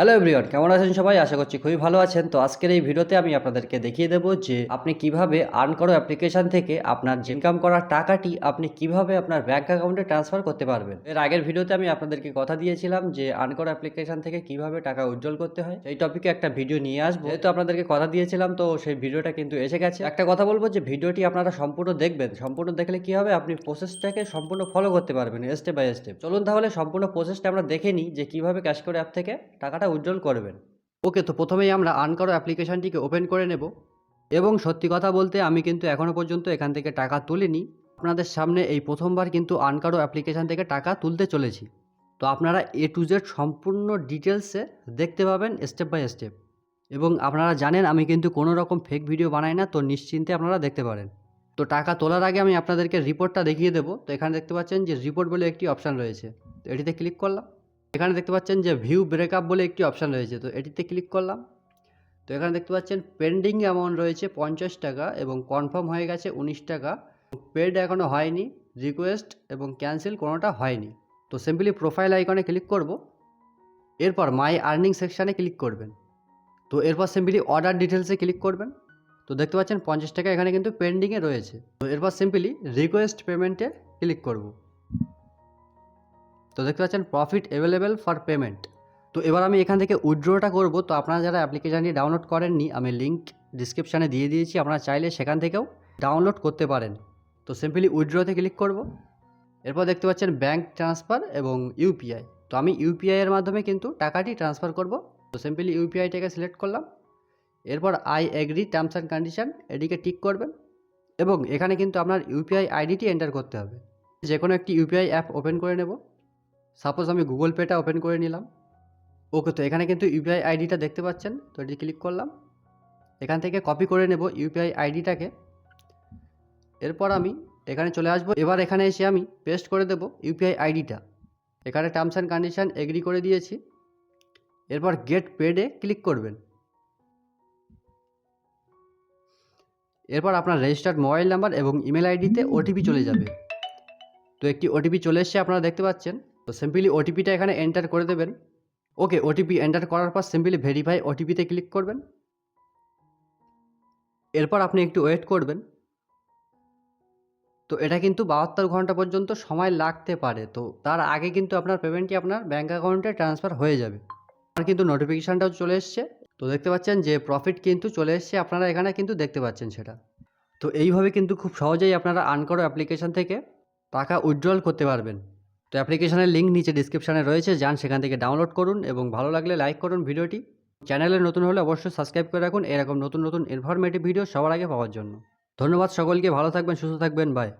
Hello everyone কেমন আছেন সবাই? আশা করছি খুবই ভালো আছেন। তো আজকের এই ভিডিওতে আমি আপনাদেরকে দেখিয়ে দেবো যে আপনি কীভাবে আর্ন করো অ্যাপ্লিকেশন থেকে আপনার ইনকাম করা টাকাটি আপনি কীভাবে আপনার ব্যাঙ্ক অ্যাকাউন্টে ট্রান্সফার করতে পারবেন। এর আগের ভিডিওতে আমি আপনাদেরকে কথা দিয়েছিলাম যে আর্ন করো অ্যাপ্লিকেশন থেকে কীভাবে টাকা উজ্জ্বল করতে হয়। এই টপিকে একটা ভিডিও নিয়ে আসব। যেহেতু আপনাদেরকে কথা দিয়েছিলাম, তো সেই ভিডিওটা কিন্তু এসে গেছে। একটা কথা বলব যে ভিডিওটি আপনারা সম্পূর্ণ দেখবেন। সম্পূর্ণ দেখলে কি হবে? আপনি প্রসেসটাকে সম্পূর্ণ ফলো করতে পারবেন স্টেপ বাই স্টেপ চলুন তাহলে সম্পূর্ণ প্রসেসটা আমরা দেখে নিই যে কীভাবে ক্যাশ করে অ্যাপ থেকে টাকাটা উজ্জ্বল করবেন। ওকে তো প্রথমেই আমরা আর্ন করো অ্যাপ্লিকেশনটিকে ওপেন করে নেব। এবং সত্যি কথা বলতে আমি কিন্তু এখনও পর্যন্ত এখান থেকে টাকা তুলিনি। আপনাদের সামনে এই প্রথমবার কিন্তু আর্ন করো অ্যাপ্লিকেশন থেকে টাকা তুলতে চলেছি। তো আপনারা এ টু জেড সম্পূর্ণ ডিটেলসে দেখতে পাবেন স্টেপ বাই স্টেপ। এবং আপনারা জানেন আমি কিন্তু কোনো রকম ফেক ভিডিও বানাই না, তো নিশ্চিন্তে আপনারা দেখতে পারেন। তো টাকা তোলার আগে আমি আপনাদেরকে রিপোর্টটা দেখিয়ে দেবো। তো এখানে দেখতে পাচ্ছেন যে রিপোর্ট বলে একটি অপশান রয়েছে। তো এটিতে ক্লিক করলাম। এখানে দেখতে পাচ্ছেন যে ভিউ ব্রেকআপ বলে একটি অপশান রয়েছে, তো এটিতে ক্লিক করলাম। তো এখানে দেখতে পাচ্ছেন পেন্ডিং অ্যামাউন্ট রয়েছে পঞ্চাশ টাকা এবং কনফার্ম হয়ে গেছে উনিশ টাকা। পেড এখনও হয়নি রিকোয়েস্ট এবং ক্যান্সেল কোনোটা হয়নি। তো সিম্পলি প্রোফাইল আইকনে ক্লিক করব। এরপর মাই আর্নিং সেকশানে ক্লিক করবেন। তো এরপর সিম্পলি অর্ডার ডিটেলসে ক্লিক করবেন। তো দেখতে পাচ্ছেন পঞ্চাশ টাকা এখানে কিন্তু পেন্ডিংয়ে রয়েছে। তো এরপর সিম্পলি রিকোয়েস্ট পেমেন্টে ক্লিক করব। তো দেখতে পাচ্ছেন প্রফিট অ্যাভেলেবেল ফর পেমেন্ট তো এবার আমি এখান থেকে উইড্রোটা করব। তো আপনারা যারা অ্যাপ্লিকেশানটি ডাউনলোড করেননি, আমি লিঙ্ক ডিসক্রিপশানে দিয়ে দিয়েছি। আপনারা চাইলে সেখান থেকেও ডাউনলোড করতে পারেন। তো সিম্পলি উইড্রোতে ক্লিক করব। এরপর দেখতে পাচ্ছেন ব্যাঙ্ক ট্রান্সফার এবং ইউপিআই তো আমি ইউপিআই এর মাধ্যমে কিন্তু টাকাটি ট্রান্সফার করব। তো সিম্পলি ইউপিআইটাকে সিলেক্ট করলাম। এরপর I agree terms and condition এটিকে টিক করবেন এবং এখানে কিন্তু আপনার ইউপিআই আইডিটি এন্টার করতে হবে। যে কোনো একটি ইউপিআই অ্যাপ ওপেন করে নেব। সাপোজ আমি গুগল পেটা ওপেন করে নিলাম। ওকে তো এখানে কিন্তু ইউপিআই আইডিটা দেখতে পাচ্ছেন, তো এটি ক্লিক করলাম। এখান থেকে কপি করে নেব ইউপিআই আইডিটাকে এরপর আমি এখানে চলে আসব। এবার এখানে এসে আমি পেস্ট করে দেব ইউপিআই আইডিটা এখানে টার্মস অ্যান্ড কন্ডিশন এগ্রি করে দিয়েছি। এরপর গেট পেডে ক্লিক করবেন। এরপর আপনার রেজিস্টার্ড মোবাইল নাম্বার এবং ইমেল আইডিতে ওটিপি চলে যাবে। তো একটি ওটিপি চলে এসছে, আপনারা দেখতে পাচ্ছেন। তো সিম্পলি ওটিপিটা এখানে এন্টার করে দেবেন। ওকে ওটিপি এন্টার করার পর সিম্পলি ভেরিফাই ওটিপিতে ক্লিক করবেন। এরপর আপনি একটু ওয়েট করবেন। তো এটা কিন্তু বাহাত্তর ঘণ্টা পর্যন্ত সময় লাগতে পারে। তো তার আগে কিন্তু আপনার পেমেন্টটি আপনার ব্যাঙ্ক অ্যাকাউন্টে ট্রান্সফার হয়ে যাবে। আর কিন্তু নোটিফিকেশানটাও চলে এসছে। তো দেখতে পাচ্ছেন যে প্রফিট কিন্তু চলে এসছে। আপনারা এখানে কিন্তু দেখতে পাচ্ছেন সেটা। তো এইভাবে কিন্তু খুব সহজেই আপনারা আর্ন করো অ্যাপ্লিকেশান থেকে টাকা উইথড্রল করতে পারবেন। তো অ্যাপ্লিকেশনের লিঙ্ক নিচে ডিসক্রিপশানে রয়েছে, যান সেখান থেকে ডাউনলোড করুন এবং ভালো লাগলে লাইক করুন ভিডিওটি। চ্যানেলে নতুন হলে অবশ্যই সাবস্ক্রাইব করে রাখুন। এরকম নতুন নতুন ইনফরমেটিভ ভিডিও সবার আগে পাওয়ার জন্য। ধন্যবাদ সকলকে, ভালো থাকবেন, সুস্থ থাকবেন বাই